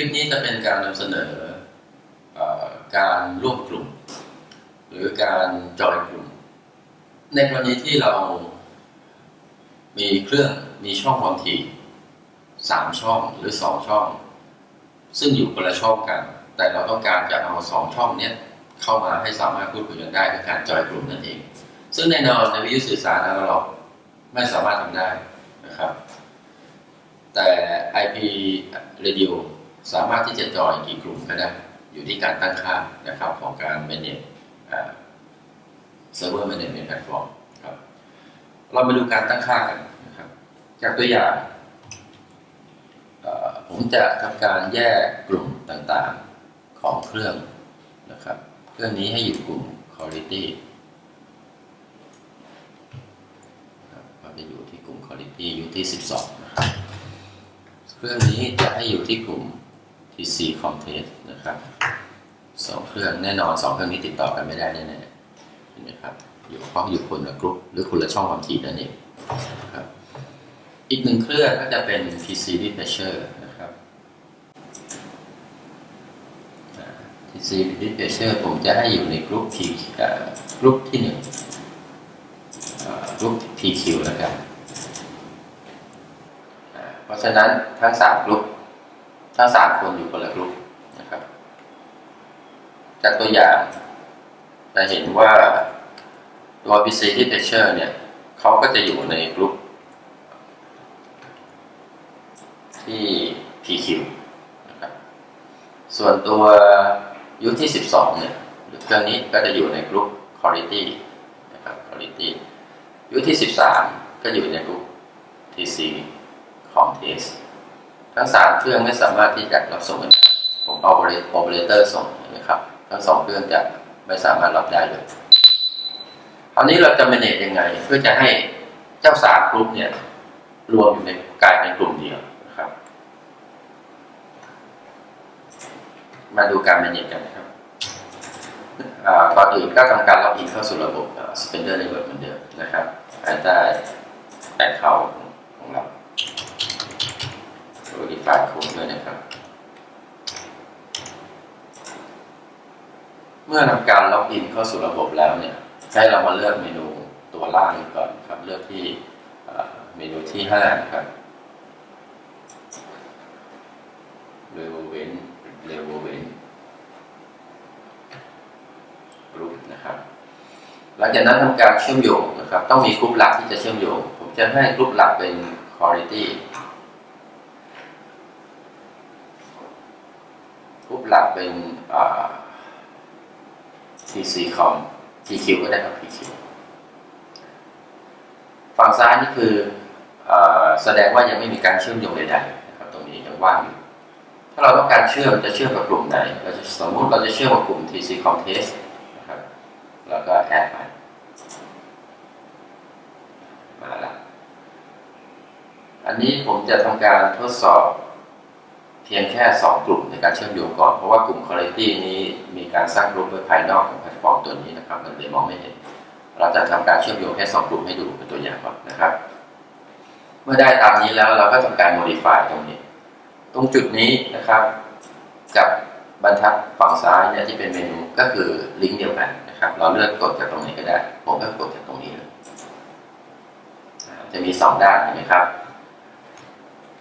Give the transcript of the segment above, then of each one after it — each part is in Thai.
ลิปนี้จะเป็นการนำเสนอออการร่วมกลุ่ม หรือการจอยกลุ่ม ในกรณีที่เรามีเครื่องมีช่องความถี่สามช่องหรือสองช่อง ซึ่งอยู่คนละช่องกัน แต่เราต้องการจะเอาสองช่องเนี้ยเข้ามาให้สามารถพูดคุยกันได้คือการจอยกลุ่มนั่นเอง ซึ่งแน่นอนในวิทยุสื่อสารอนาล็อกไม่สามารถทำได้นะครับ แต่ IP radio สามารถที่จะจอยกี่กลุ่มก็ได้ อยู่ที่การตั้งค่านะครับของการ manage server management platform ครับ เรามาดูการตั้งค่ากันนะครับ จากตัวอย่างผมจะทำการแยกกลุ่มต่างๆของเครื่องนะครับ เครื่องนี้ให้อยู่กลุ่ม quality ครับเราจะอยู่ที่กลุ่ม quality อยู่ที่ 12นะครับเครื่องนี้จะให้อยู่ที่กลุ่ม TC Contest นะครับสองเครื่องแน่นอนสองเครื่องนี้ติดต่อกันไม่ได้แน่ๆเห็นไหมครับอยู่เพราะอยู่คนละกลุ่มหรือคนละช่องความถี่นั่นเองนะครับอีกหนึ่งเครื่องก็จะเป็น PC Dispatcher นะครับ PC Dispatcher ผมจะให้อยู่ในกลุ่ม P กลุ่มที่หนึ่งกลุ่ม PQ แล้วกันอ่าเพราะฉะนั้นทั้งสามกลุ่ม ทั้งสามคนอยู่คนละกลุ่มนะครับ จากตัวอย่างจะเห็นว่าตัว PC Dispatcher เนี่ยเขาก็จะอยู่ในกลุ่มที่ PQ นะครับส่วนตัวยุคที่ 12 เนี่ยหรือเครื่องนี้ก็จะอยู่ในกลุ่ม Quality นะครับ Quality ยุคที่ 13 ก็อยู่ในกลุ่ม TC ของ TS ทั้ง3เครื่องไม่สามารถที่จะรับส่งกันผม operate operator ส่งนะครับ ทั้งสองเครื่องจะไม่สามารถรับได้เลยคราวนี้เราจะ manage ยังไง เพื่อจะให้เจ้าสามกลุ่มเนี่ยรวมอยู่ในกลายเป็นกลุ่มเดียวนะครับ มาดูการ manage กันนะครับอ่าก่อนอื่นก็ทำการล็อกอินเข้าสู่ระบบ Spender Network เหมือนเดิมนะครับภายใต้แต่เขาของเรา Verify Code ด้วยนะครับ เมื่อนำการล็อกอินเข้าสู่ระบบแล้วเนี่ยให้เรามาเลือกเมนูตัวล่างก่อนครับ เลือกที่เมนูที่5นะครับ Level เว้น Level เว้นกรุ๊ปนะครับหลังจากนั้นทำการเชื่อมโยงนะครับ ต้องมีกรุ๊ปหลักที่จะเชื่อมโยง ผมจะให้กรุ๊ปหลักเป็น quality กรุ๊ป หลักเป็นอ่า PC com PQ ก็ได้ครับ PQ ฝั่งซ้ายนี่คืออแสดงว่ายังไม่มีการเชื่อมโยงใดๆนะครับตรงนี้ยังว่างอยู่ถ้าเราต้องการเชื่อมจะเชื่อมกับกลุ่มไหนเราจะสมมุติเราจะเชื่อมกับกลุ่ม TC com test นะครับแล้วก็แอดไปมาละอันนี้ผมจะทำการทดสอบ พียงแค่ 2 กลุ่มในการเชื่อมโยงก่อน เพราะว่ากลุ่ม Quality นี้มีการสร้างกลุ่มไว้ภายนอกของแพลตฟอร์มตัวนี้นะครับมันเลยมองไม่เห็น เราจะทำการเชื่อมโยงแค่ 2 กลุ่มให้ดูเป็นตัวอย่างก่อนนะครับ เมื่อได้ตามนี้แล้วเราก็ทำการ modify ตรงนี้ ตรงจุดนี้นะครับ กับบรรทัดฝั่งซ้ายเนี่ยที่เป็นเมนูก็คือลิงก์เดียวกันนะครับ เราเลือกกดจากตรงนี้ก็ได้ ผมก็กดจากตรงนี้เลยจะมีสองด้านเห็นไหมครับ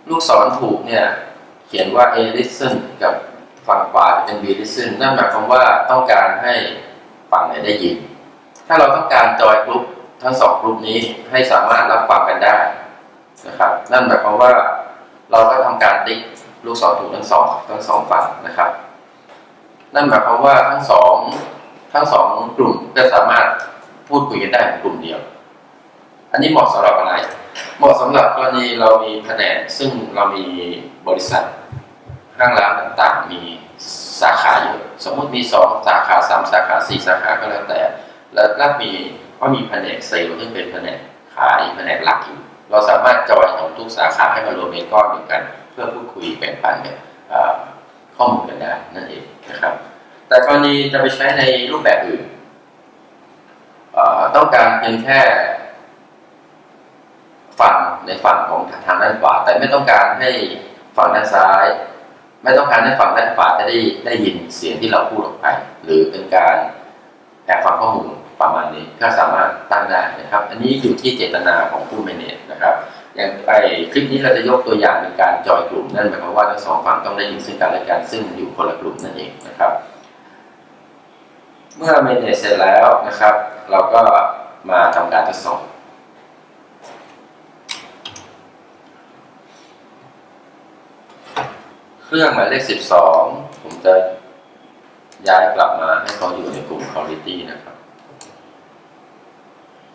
ลูกศรถูกเนี่ย เขียนว่า A listen กับฝั่งขวาจะเป็น B listen นั่นหมายความว่าต้องการให้ฝั่งไหนได้ยิน ถ้าเราต้องการจอยกลุ่มทั้งสองกลุ่มนี้ให้สามารถรับฟังกันได้นะครับนั่นหมายความว่าเราก็ทำการติ๊กลูกศรถูกทั้งสองทั้งสองฝั่งนะครับ นั่นหมายความว่าทั้งสองทั้งสองกลุ่มก็สามารถพูดคุยกันได้เป็นกลุ่มเดียว อันนี้เหมาะสำหรับอะไร เหมาะสำหรับกรณีเรามีแผนกซึ่งเรามีบริษัทห้างร้านต่างๆ มีสาขาอยู่สมมุติมีสองสาขาสามสาขาสี่สาขาก็แล้วแต่ แล้วก็มีก็มีแผนกเซลล์ซึ่งเป็นแผนกขายแผนกหลักอยู่เราสามารถจอยของทุกสาขาให้มารวมเป็นก้อนเดียวกัน เพื่อพูดคุยแบ่งปันกันเอ่อข้อมูลกันได้นั่นเองนะครับ แต่กรณีจะไปใช้ในรูปแบบอื่นเอ่อต้องการเพียงแค่ ในฝั่งของทางด้านขวา แต่ไม่ต้องการให้ฝั่งด้านซ้าย ไม่ต้องการให้ฝั่งด้านขวาจะได้ได้ยินเสียงที่เราพูดออกไป หรือเป็นการแอบฟังข้อมูลประมาณนี้ก็สามารถตั้งได้นะครับ อันนี้อยู่ที่เจตนาของผู้ manage นะครับ อย่างไปคลิปนี้เราจะยกตัวอย่างเป็นการจอยกลุ่มนั่นหมายความว่าทั้งสองฝั่งต้องได้ยินซึ่งกันและกันซึ่งอยู่คนละกลุ่มนั่นเองนะครับ เมื่อ manage เสร็จแล้วนะครับ เราก็มาทำการทดสอบ เครื่องหมายเลข 12 ผมจะย้ายกลับมาให้เขาอยู่ในกลุ่ม quality นะครับ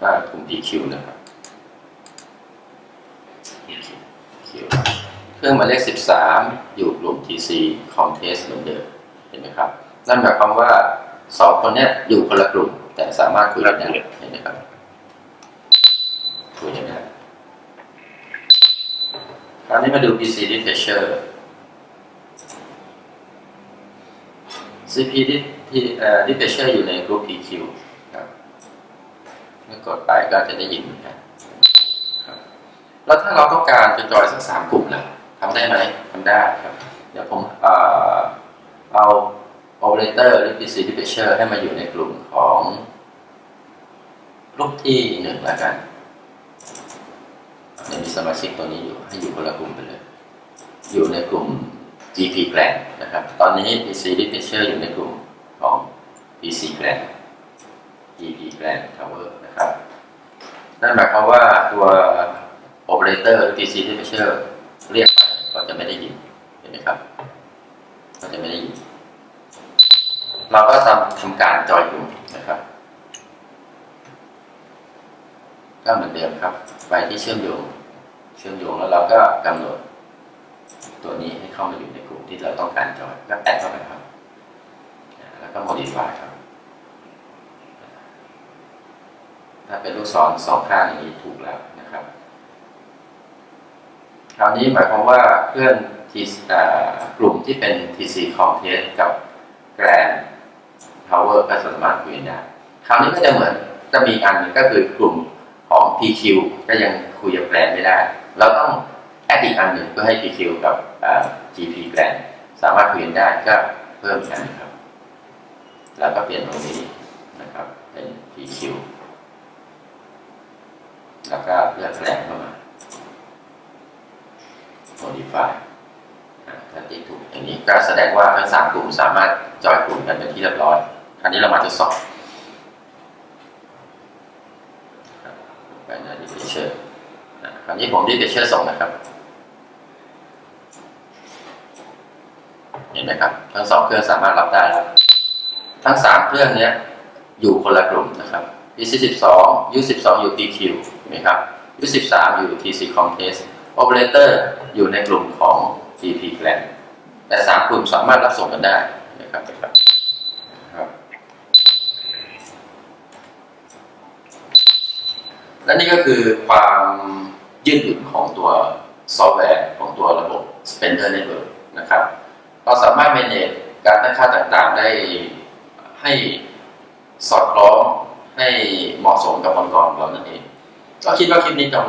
ก็กลุ่ม PQ นะครับ PQ เครื่องหมายเลข 13 อยู่กลุ่ม TC Contest เหมือนเดิมเห็นไหมครับ นั่นหมายความว่าสองคนนี้อยู่คนละกลุ่ม แต่สามารถคุยกันได้เห็นไหมครับคุยกันได้คราวนี้มาดู PC Dispatcher CP ที่ที่เอ่อ Dispatcher อยู่ในกลุ่ม PQ ครับเมื่อกดไปก็จะได้ยินเหมือนกันครับแล้วถ้าเราต้องการจะจอยสักสามกลุ่มล่ะทำได้ไหมทำได้ครับ เดี๋ยวผมเอ่อเอา operator หรือ PC dispatcher ให้มาอยู่ในกลุ่มของรูปที่หนึ่งแล้วกันยังมีสมาชิกตัวนี้อยู่ให้อยู่คนละกลุ่มไปเลย อยู่ในกลุ่ม GP Plan นะครับ ตอนนี้ PC dispatcher อยู่ในกลุ่มของ PC Plan GP Plan Tower นะครับ นั่นหมายความว่าตัว operator หรือ PC dispatcher เรียกไปก็จะไม่ได้ยินเห็นไหมครับก็จะไม่ได้ยิน เราก็ทำทำการจอยกลุ่มนะครับก็เหมือนเดิมครับ ไปที่เชื่อมโยง เชื่อมโยงแล้วเราก็กำหนด ตัวนี้ให้เข้ามาอยู่ในกลุ่มที่เราต้องการจอยก็แอดเข้าไปครับ แล้วก็ modify ครับ ถ้าเป็นลูกศรสองข้างอย่างนี้ถูกแล้วนะครับ คราวนี้หมายความว่าเพื่อนทีกลุ่มที่เป็น TC Contest กับ Grand Power ก็สามารถคุยได้คราวนี้ก็จะเหมือนจะมีอันหนึงก็คือกลุ่มของ PQ ก็ยังคุยกับ Grand ไม่ได้ เราต้อง ดอีกอันหนึ่งเพื่อให้ PQ กับ GP Grand สามารถคุยกันได้ก็เพิ่มอันหนึงครับ แล้วก็เปลี่ยนตรงนี้นะครับเป็น PQ แล้วก็เลือกแกลงเข้ามา modify ถ้าติดถูกอย่างนี้ก็แสดงว่าทั้งสามกลุ่มสามารถจอยกลุ่มกันเป็นที่เรียบร้อยคราวนี้เรามาทดสอบครับไปนะดิเชอร์คราวนี้ผมดิเชอร์ส่งนะครับ เห็นไหมครับ ทั้งสองเครื่องสามารถรับได้แล้วทั้งสามเครื่องเนี้ยอยู่คนละกลุ่มนะครับ PC 12 U 12 อยู่ PQ เห็นไหมครับ U 13 อยู่ TC Contest Operator อยู่ในกลุ่มของ GP Plan แต่สามกลุ่มสามารถรับส่งกันได้นะครับครับ และนี่ก็คือความยืดหยุ่นของตัวซอฟต์แวร์ของตัวระบบ Spender Network นะครับ เราสามารถ manage การตั้งค่าต่างๆ ได้ให้สอดคล้องให้เหมาะสมกับองค์กรของเรานั่นเองก็คิดว่าคลิปนี้จะ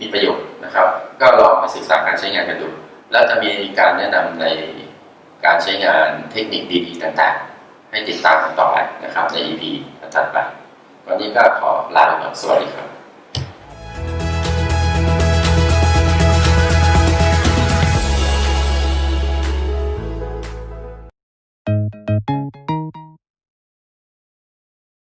มีประโยชน์นะครับ ก็ลองมาศึกษาการใช้งานกันดู แล้วจะมีการแนะนำในการใช้งานเทคนิคดีๆต่างๆ ให้ติดตามกันต่อไปนะครับใน EP ถัดไปวันนี้ก็ขอลาไปก่อนสวัสดีครับ